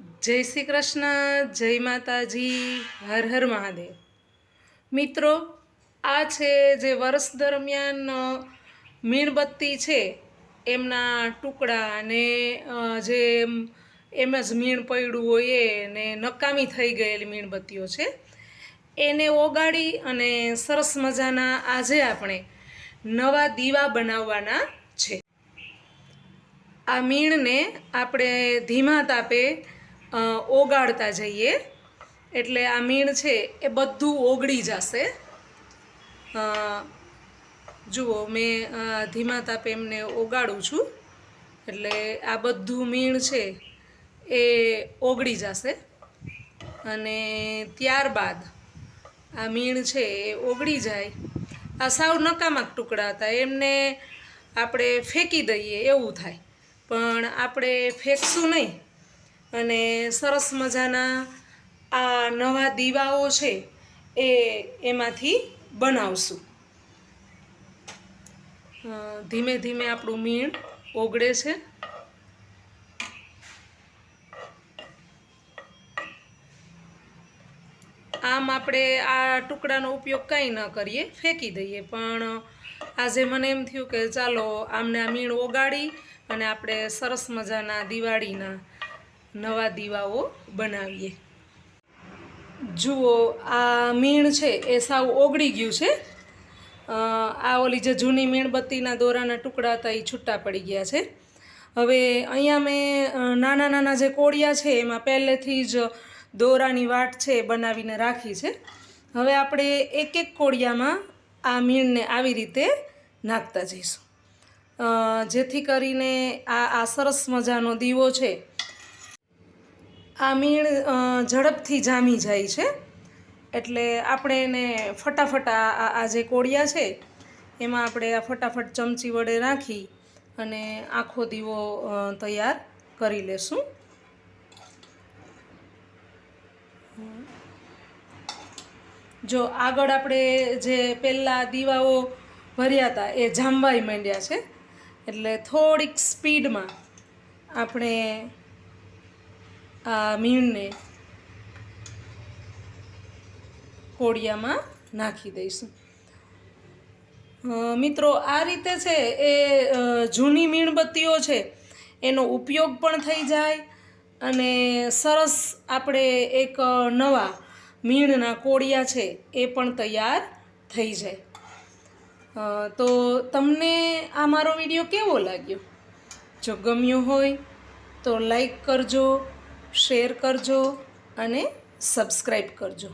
જય શ્રી કૃષ્ણ, જય માતાજી, હર હર મહાદેવ. મિત્રો, આ છે જે વર્ષ દરમિયાન મીણબત્તી છે, એમના ટુકડા અને જે એમ જ મીણ પડ્યું હોય એ ને નકામી થઈ ગયેલી મીણબત્તીઓ છે. એને ઓગાળી અને સરસ મજાના આજે આપણે નવા દીવા બનાવવાના છે. આ મીણને આપણે ધીમા તાપે ઓગાળતા જઈએ. એટલે આ મીણ છે એ બધું ઓગળી જશે. જુઓ, મેં ધીમા તાપે એમને ઓગાળું છું. એટલે આ બધું મીણ છે એ ઓગળી જશે. અને ત્યારબાદ આ મીણ છે એ ઓગળી જાય. આ સાવ નકામા ટુકડા હતા. એમને આપણે ફેંકી દઈએ એવું થાય. પણ આપણે ફેંકશું નહીં. અને સરસ મજાના આ નવા દીવાઓ છે એ એમાંથી બનાવશું. ધીમે ધીમે આપણું મીણ ઓગળે છે. આમ આપણે આ ટુકડાનો ઉપયોગ કંઈ ન કરીએ, ફેંકી દઈએ. પણ આજે મને એમ થયું કે ચાલો આમને આ મીણ ઓગાળી અને આપણે સરસ મજાના દિવાળીના નવા દીવાઓ બનાવીએ. જુઓ, આ મીણ છે, એ સાવ ઓગળી ગયું છે. આ ઓલી જે જૂની મીણબત્તીના દોરાના ટુકડા હતા એ છૂટા પડી ગયા છે. હવે અહીંયા મેં નાના નાના જે કોળિયા છે, એમાં પહેલેથી જ દોરાની વાટ છે, એ બનાવીને રાખી છે. હવે આપણે એક એક કોળિયામાં આ મીણને આવી રીતે નાખતા જઈશું. જેથી કરીને આ આ સરસ મજાનો દીવો છે આ મીણ ઝડપથી જામી જાય છે. એટલે આપણે એને ફટાફટ આ જે કોળિયા છે, એમાં આપણે આ ફટાફટ ચમચી વડે રાખી અને આખો દીવો તૈયાર કરી લેશું. જો આગળ આપણે જે પહેલાં દીવાઓ ભર્યા હતા, એ જામવાઈ માંડ્યા છે. એટલે થોડીક સ્પીડમાં આપણે મીણને કોળિયામાં નાખી દઈશું. મિત્રો, આ રીતે છે એ જૂની મીણબત્તીઓ છે, એનો ઉપયોગ પણ થઈ જાય અને સરસ આપણે એક નવા મીણના કોળિયા છે એ પણ તૈયાર થઈ જાય. તો તમને આ મારો વીડિયો કેવો લાગ્યો? જો ગમ્યો હોય તો લાઈક કરજો શેર કરજો અને સબસ્ક્રાઈબ કરજો.